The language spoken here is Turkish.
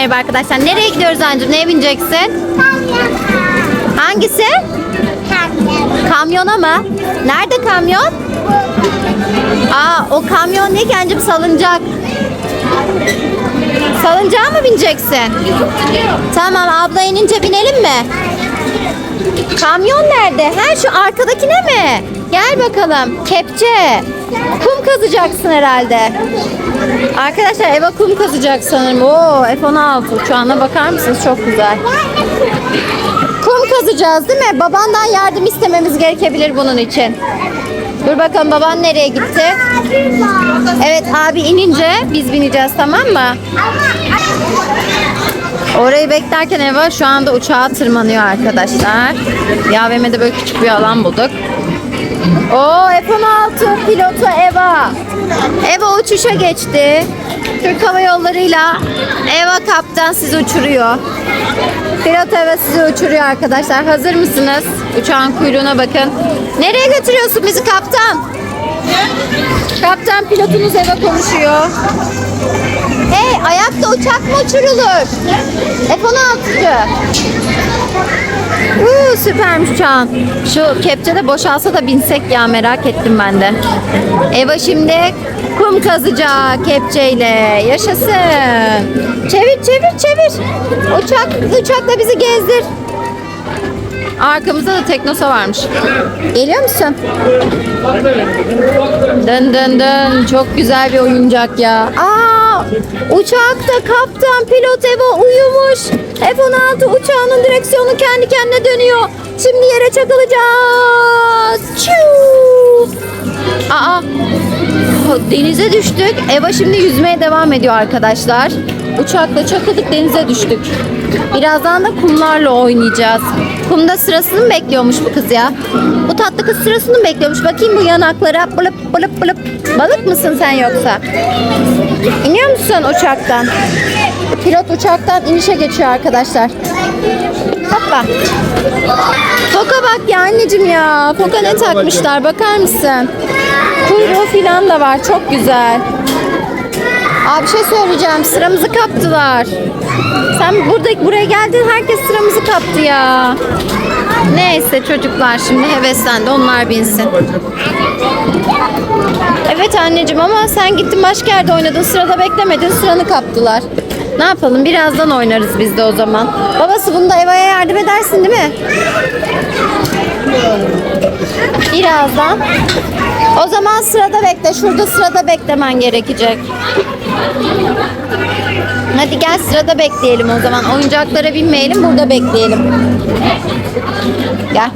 merhaba arkadaşlar. Nereye gidiyoruz anneciğim? Neye bineceksin? Hangisi? Kamyona mı? Nerede kamyon? Aa o kamyon ne ki anneciğim salıncak. Salıncağa mı bineceksin? Tamam abla inince binelim mi? Kamyon nerede? Ha şu arkadakine mi? Gel bakalım. Kepçe. Kum kazacaksın herhalde. Arkadaşlar Eva kum kazacak sanırım. Oo F-16 uçağına bakar mısınız? Çok güzel. Kum kazacağız değil mi? Babandan yardım istememiz gerekebilir bunun için. Dur bakalım baban nereye gitti? Evet abi inince biz bineceğiz tamam mı? Orayı beklerken Eva şu anda uçağa tırmanıyor arkadaşlar. YAVM'de böyle küçük bir alan bulduk. Oo F-16 pilotu Eva. Eva uçuşa geçti. Türk Hava Yolları'yla Eva kaptan sizi uçuruyor. Pilot Eva sizi uçuruyor arkadaşlar. Hazır mısınız? Uçağın kuyruğuna bakın. Nereye götürüyorsun bizi kaptan? Kaptan pilotunuz Eva konuşuyor. Hey ayakta uçak mı uçurulur? F-16'cı. Uuu süpermiş uçağın. Şu kepçe de boşalsa da binsek ya merak ettim ben de. Eva şimdi kum kazacak kepçeyle. Yaşasın. Çevir çevir çevir. Uçak uçakla bizi gezdir. Arkamızda da Teknosa varmış. Geliyor musun? Dın dın dın. Çok güzel bir oyuncak ya. Aa, uçakta kaptan pilot Eva uyumuş. F-16 uçağının direksiyonu kendi kendine dönüyor. Şimdi yere çakılacağız. Çiu. Aa, denize düştük. Eva şimdi yüzmeye devam ediyor arkadaşlar. Uçakla çakıldık denize düştük. Birazdan da kumlarla oynayacağız. Kumda sırasını mı bekliyormuş bu kız ya? Bu tatlı kız sırasını mı bekliyormuş? Bakayım bu yanaklara bılıp bılıp bılıp. Balık mısın sen yoksa? İniyor musun uçaktan? Pilot uçaktan inişe geçiyor arkadaşlar. Hoppa. Foka bak ya anneciğim ya. Foka ne takmışlar bakar mısın? Kuyruğu filan da var çok güzel. Abi şey söyleyeceğim. Sıramızı kaptılar. Sen burada buraya geldin herkes sıramızı kaptı ya. Neyse çocuklar şimdi heveslendi onlar binsin. Evet anneciğim ama sen gittin başka yerde oynadın sırada beklemedin sıranı kaptılar. Ne yapalım birazdan oynarız biz de o zaman. Babası bunda Eva'ya yardım edersin değil mi? Birazdan. O zaman sırada bekle. Şurada sırada beklemen gerekecek. Hadi gel sırada bekleyelim o zaman. Oyuncaklara binmeyelim burada bekleyelim. Gel.